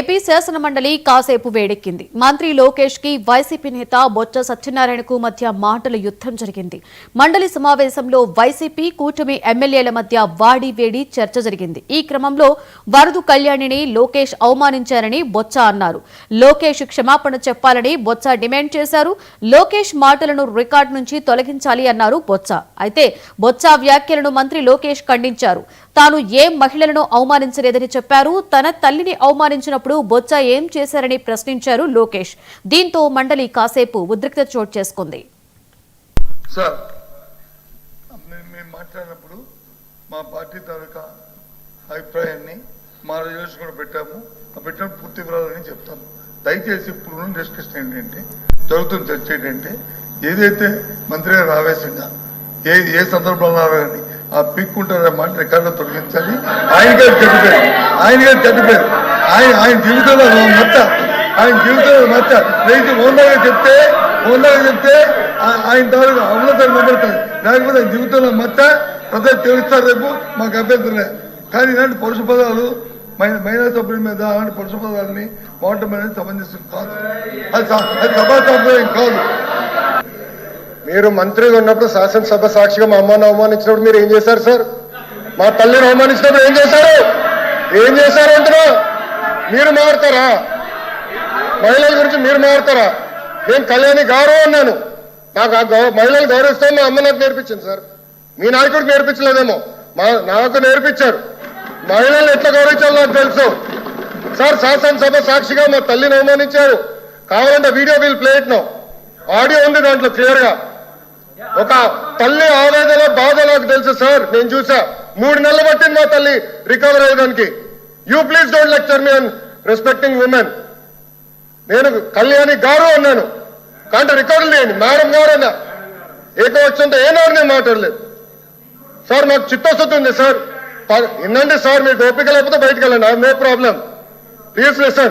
AP శాసన మండలి కాసేపు వేడెక్కింది. మంత్రి లోకేష్కి వైసీపీ నేత బొత్స సత్యనారాయణకు మధ్య మాటల యుద్ధం జరిగింది. మండలి సమావేశంలో వైసీపీ కూటమి ఎమ్మెల్యేల మధ్య వాడి వేడి చర్చ జరిగింది. ఈ క్రమంలో వరదు కళ్యాణిని లోకేష్ అవమానించారని బొత్స అన్నారు. లోకేష్ క్షమాపణ చెప్పాలని బొత్స డిమాండ్ చేశారు. లోకేష్ మాటలను రికార్డు నుంచి తొలగించాలి అన్నారు బొత్స. అయితే బొత్స వ్యాఖ్యలను మంత్రి లోకేష్ ఖండించారు. తాను ఏ మహిళలను అవమానించలేదని చెప్పారు. తన తల్లిని అవమానించినప్పుడు బొత్స ఏం చేశారని ప్రశ్నించారు లోకేష్. దీంతో మండలి కాసేపు ఉద్రిక్త చోటు చేసుకుంది. సార్ మేము మేము మాట్లాడినప్పుడు మా పార్టీ తాలూకా అభిప్రాయాన్ని మా రిజర్వేషన్ కూడా పెట్టాము. ఆ పెట్టిన పూర్తి వివరాలని చెప్తాము. దయచేసి ఇప్పుడు డిస్కషన్ ఏంటంటే జరుగుతున్న చర్చ ఏంటంటే ఏదైతే మంత్రి గారు ఆవేశంగా ఏ ఏ సందర్భంలో కానీ ఆ పీక్కుంటారనే మాట రికార్డులో తొలగించాలి. ఆయన గారు చెడ్డపేరు ఆయన గారు చెడ్డపేరు ఆయన ఆయన జీవితంలో మచ్చ. ఆయన జీవితంలో మచ్చ. రైతు ఓందాగా చెప్తే ఓందాగా చెప్తే ఆయన తాలూకు అమలతను నిలబడతారు లేకపోతే ఆయన జీవితంలో మచ్చ. ప్రజలు తెలుస్తారు రేపు. మాకు అభ్యంతరం లేదు కానీ ఇలాంటి పరుష పదాలు మహిళా సభ్యుల మీద అలాంటి పరుష పదాలని వాడటం అనేది సమంజసం కాదు. అది సభా సంప్రదాయం కాదు. మీరు మంత్రిగా ఉన్నప్పుడు శాసనసభ సాక్షిగా మా అమ్మను అవమానించినప్పుడు మీరు ఏం చేశారు సార్? మా తల్లిని అవమానించినప్పుడు ఏం చేశారు? ఏం చేశారు అంటున్నా? మీరు మారుతారా? మహిళల గురించి మీరు మారుతారా? నేను కళ్యాణి గౌరవం అన్నాను. నాకు ఆ గౌ మహిళలు గౌరవిస్తాం మా అమ్మ నాకు నేర్పించింది సార్. మీ నాయకుడు నేర్పించలేదేమో. మా నాకు నేర్పించారు. మహిళలు ఎట్లా గౌరవించాలో నాకు తెలుసు. సార్ శాసనసభ సాక్షిగా మా తల్లిని అవమానించారు. కావాలంటే వీడియో బిల్ ప్లేట్ను ఆడియో ఉంది దాంట్లో క్లియర్గా. ఒక తల్లి ఆవేదన బాధ నాకు తెలుసు సార్. నేను చూసా. మూడు నెలలు పట్టింది మా తల్లి రికవర్ అవ్వడానికి you please don't lecture me and respecting women నేను కళ్యాణి గారు అన్నాను. కానీ రికార్డు లేని మేడం గారు అన్నా ఏకవచ్చంతో ఏనాడు నేను మాట్లాడలేదు. సార్ నాకు చిత్తశుద్ధి ఉంది సార్. ప- వినండి సార్ మీకు ఓపిక లేకపోతే బయటకు వెళ్ళండి. I no problem please listen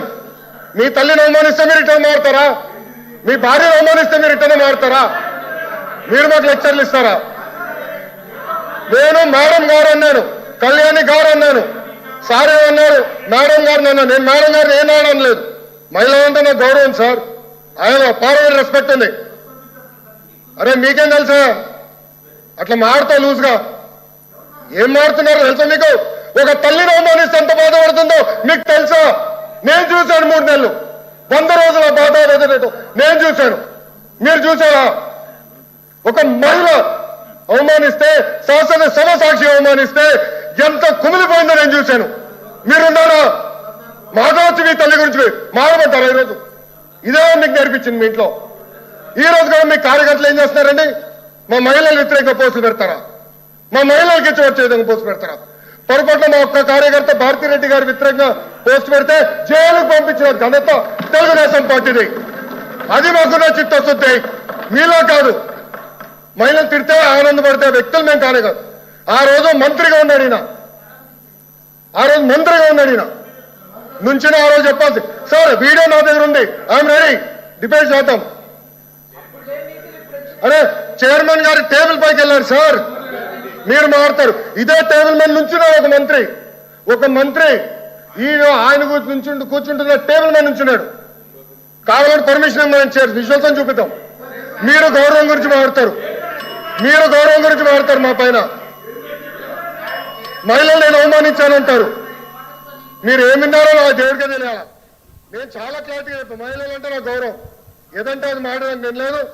మీ తల్లిని అవమానిస్తే మీరు రిటర్న్ మారుతారా? మీ భార్యను అవమానిస్తే మీరు రిటర్న్ మారుతారా? మీరు మాకు లెక్చర్లు ఇస్తారా? నేను మేడం గారు అన్నాను కళ్యాణి గారు అన్నాను సారే అన్నారు మేడం గారు అన్నాను. నేను మేడం గారిని ఏనాడు అనలేదు మహిళ అంటే నాకు గౌరవం సార్. ఆయన పార్వల్ రెస్పెక్ట్ ఉంది. అరే మీకేం తెలుసా? అట్లా మారుతావు లూజ్గా. ఏం మారుతున్నారో తెలుసా మీకు? ఒక తల్లిని అవమానిస్తే ఎంత బాధపడుతుందో మీకు తెలుసా? నేను చూశాను మూడు నెలలు. వంద రోజుల బాధ నేను చూశాను. మీరు చూసారా ఒక మహిళ అవమానిస్తే శాసన సభ సాక్షి అవమానిస్తే ఎంత కుమిలిపోయిందో నేను చూశాను. మీరున్నారా? మాధవచ్చు తల్లి గురించి మారమంటారా ఈరోజు? ఇదే మీకు నేర్పించింది మీ ఇంట్లో. ఈ రోజు కూడా మీ కార్యకర్తలు ఏం చేస్తున్నారండి? మా మహిళలు వ్యతిరేకంగా పోస్టులు పెడతారా? మా మహిళలకి ఇచ్చి వచ్చే విధంగా పోస్ట్ పెడతారా? పొరపాటున మా ఒక్క కార్యకర్త భారతిరెడ్డి గారి వ్యతిరేకంగా పోస్ట్ పెడితే జైలుకు పంపించిన ఘనత తెలుగుదేశం పార్టీది. అది మాకున్న చిత్తశుద్ధి. మీలో కాదు. మహిళలు తిడితే ఆనందపడితే వ్యక్తులు మేము కానే కాదు. ఆ రోజు మంత్రిగా ఉన్నాడు ఈయన. ఆ రోజు మంత్రిగా ఉన్నాడు ఈయన. నుంచిన ఆ రోజు చెప్పాల్సి సార్ వీడియో నా దగ్గర ఉంది. I'm ready. డిబేట్ చేద్దాం. అరే చైర్మన్ గారి టేబుల్ పైకి వెళ్ళారు సార్. మీరు మారుతారు ఇదే టేబుల్ మీద నుంచున్న ఒక మంత్రి. ఒక మంత్రి ఈయన ఆయన కూర్చుంటు కూర్చుంటున్న టేబుల్ మీద నుంచున్నాడు. కావాలంటే పర్మిషన్ ఇవ్వమని చైర్ విశ్వాసం చూపిద్దాం. మీరు గౌరవం గురించి మాట్లాడతారు. మీరు గౌరవం గురించి మాట్లాడతారు మా పైన. మహిళలు నేను అవమానించానంటారు. మీరు ఏమిన్నారో నా దేవుడికే తెలియాల? నేను చాలా క్లారిటీగా చెప్పాను. మహిళలు అంటే నా గౌరవం. ఏదంటే అది మాట్లాడడానికి నేను లేదు.